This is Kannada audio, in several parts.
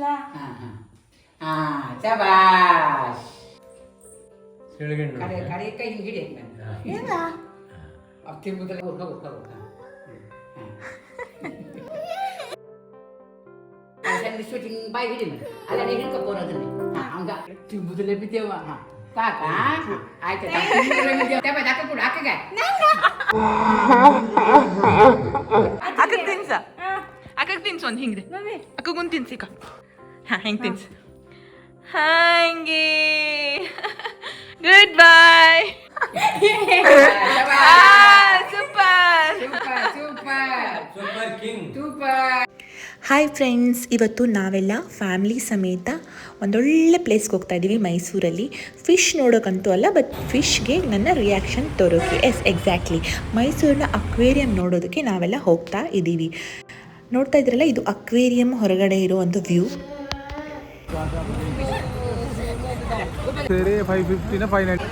ಬಸ್ಲಾ ಹಾ ಹಾ. ಹಾ ಶಬಾಷ್. ಕೆಳಗಡೆ ಕಡೆ ಕೈ ಹಿಂಗೆ ಹಿಡಿ ನಾನು ಏನ? ಅಪ್ತಿ ಮುದ್ದಲೆ ಹೋಗಿ ಹೋಗಿ ಹೋಗಿ ಸ್ವೀಟ್ ಹಿಂಗೆ ಬಾಯಿ ಹಿಡಿ ಅದನ್ನೇ ಹಾಂ ಹಂಗ. ತಿಂಬುದಲ್ಲೇ ಬಿದ್ದೇವ ಹಾಂ. ಸಾಕ ಆಯ್ತು ತಪ್ಪ ಹಾಕ ಕೊಡು ಹಾಕಗೆ ಅಕ್ಕಗ್ ತಿನ್ಸ. ಒಂದು ಹಿಂಗ್ರಿ. ಅಕ್ಕಗೊಂದು ತಿನ್ಸಿಕ ಹೆಂಗ್ ತಿನ್ಸ ಹಂಗೆ good boy super super super super king super hi friends ಇವತ್ತು ನಾವೆಲ್ಲ ಫ್ಯಾಮಿಲಿ ಸಮೇತ ಒಂದೊಳ್ಳೆ ಪ್ಲೇಸ್ಗೆ ಹೋಗ್ತಾ ಇದ್ದೀವಿ ಮೈಸೂರಲ್ಲಿ. ಫಿಶ್ ನೋಡೋಕ್ಕಂತೂ ಅಲ್ಲ ಬಟ್ ಫಿಶ್ಗೆ ನನ್ನ ರಿಯಾಕ್ಷನ್ ತೋರೋಕೆ. ಎಸ್ ಎಕ್ಸಾಕ್ಟ್ಲಿ ಮೈಸೂರಿನ ಅಕ್ವೇರಿಯಂ ನೋಡೋದಕ್ಕೆ ನಾವೆಲ್ಲ ಹೋಗ್ತಾ ಇದ್ದೀವಿ ನೋಡ್ತಾ ಇದ್ರಲ್ಲ ಇದು ಅಕ್ವೇರಿಯಂ ಹೊರಗಡೆ ಇರೋ ಒಂದು ವ್ಯೂ ಸರಿ five ಫಿಫ್ಟಿನ five ninety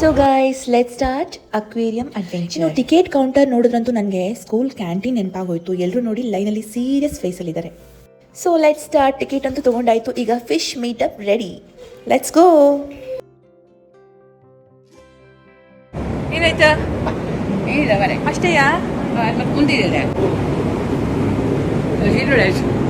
so guys let start aquarium adventure ಇನ್ನು ಟಿಕೆಟ್ ಕೌಂಟರ್ ನೋಡಿದ್ರಂತೂ ನನಗೆ ಸ್ಕೂಲ್ ಕ್ಯಾಂಟೀನ್ ನೆನಪಾಗೋಯ್ತು. ಎಲ್ಲರೂ ನೋಡಿ ಲೈನಲ್ಲಿ ಸೀರಿಯಸ್ ಫೇಸಲ್ಲಿದ್ದಾರೆ ಸೊ ಲೆಟ್ ಸ್ಟಾರ್ಟ್ ಟಿಕೆಟ್ ಅಂತೂ ತೊಗೊಂಡಾಯ್ತು. ಈಗ fish meetup ready let's go ಏನಾಯ್ತಾ? ಅಷ್ಟೇಯಾ? ಮತ್ತೆ ಮುಂದಿದೆ ಈರುಳ್ಳಿ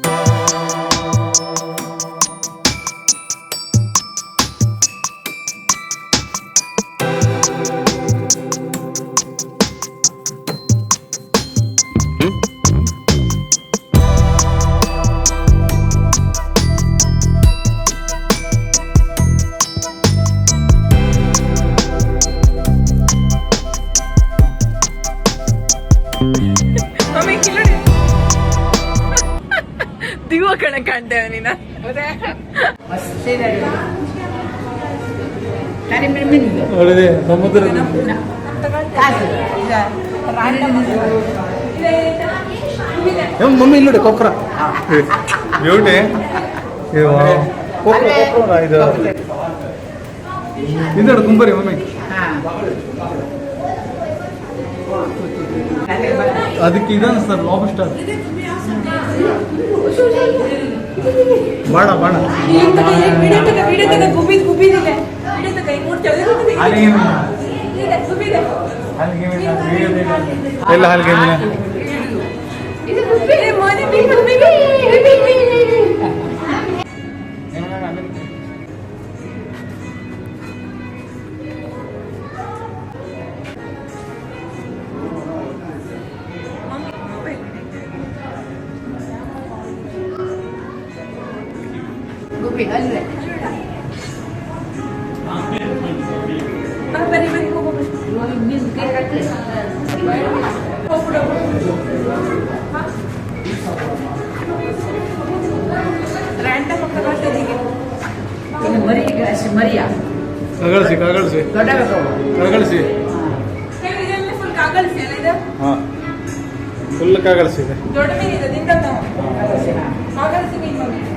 ಮಮ್ಮಿ ದಿವ ಕಣ ಕಾಣ್ತೇವೆ ನೀನ. ಸಮುದ್ರ ಮಮ್ಮಿ ಇಲ್ಲಿ ನೋಡಿ ಕೊಕ್ರ. ಬ್ಯೂಟಿ ಕೊಕ್ರ ಕೊಕ್ರ ಇದು. ಇದು ಕುಂಬರಿ ಮಮ್ಮಿ. ಅದಕ್ಕೆ ಇದನ್ನ ಸರ್ ಲಾಬ್ಸ್ಟರ್ ಬಾಣ ಬಾಣ. ಅಲ್ಲಿಗೆ ಮೀನು. ಅಲ್ಲಿಗೆ ಮೀನು, ಎಲ್ಲ ಅಲ್ಲಿಗೆ ಮೀನು. ಗುಬ್ಬಿ ಅಲ್ಲೇ ಇವಾಗ ಮೀನು ಕೈ ಕಟ್ಲೆ ಇನ್ನು ಮರಿ ಅಷ್ಟು ಮರಿಯ ಕಗಳ್ಸಿ ಕಗಳ್ಸಿ ದೊಡ್ಡ ಬೇಕು ಕಗಳ್ಸಿ ಹಾಂ ಫುಲ್ ಕಗಳ್ಸಿ ಇದೆ ದೊಡ್ಡ ಮೀನಿದೆ ದಿಂದ ಕಾಗಲ್ಸಿ ಮೀನು ಮಮ್ಮಿ ಕಾಗಲ್ಸಿ ಬಡಗ ಬಡಗ ಬಡಗ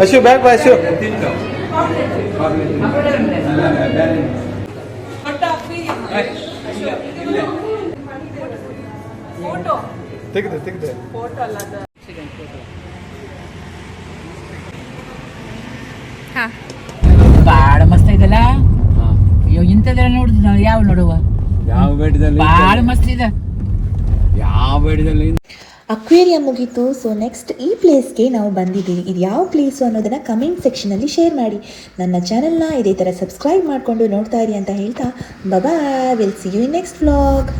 ಅಶು ಬ್ಯಾಗ್ ಬಾ ಅಶು ತಿಂತು ದೊಡ್ಡ ಅಕ್ವೇರಿಯಂ ಫೋಟೋ ತೆಗೆದೆ ತೆಗೆದೆ. ಫೋಟೋ ಅಲ್ಲ ಹಾ. ಬಾಳ ಮಸ್ತ್ ಇದಲ್ಲ? ಅಯ್ಯೋ ಇಂಥದ್ದೆಲ್ಲ ನೋಡುದು ನಾವು ಯಾವ ನೋಡುವ? ಯಾವ ಬೇಡದಲ್ಲಿ ಬಾಳ ಮಸ್ತ್ ಇದೆ. ಯಾವ ಬೇಡದಲ್ಲಿ ಅಕ್ವೇರಿಯಂ ಮುಗೀತು. ಸೊ ನೆಕ್ಸ್ಟ್ ಈ ಪ್ಲೇಸ್ಗೆ ನಾವು ಬಂದಿದ್ದೀವಿ. ಇದು ಯಾವ ಪ್ಲೇಸು ಅನ್ನೋದನ್ನು ಕಮೆಂಟ್ ಸೆಕ್ಷನಲ್ಲಿ ಶೇರ್ ಮಾಡಿ. ನನ್ನ ಚಾನಲ್ನ ಇದೇ ಥರ ಸಬ್ಸ್ಕ್ರೈಬ್ ಮಾಡಿಕೊಂಡು ನೋಡ್ತಾ ಇರಿ ಅಂತ ಹೇಳ್ತಾ. ಬಬಾ will see you next vlog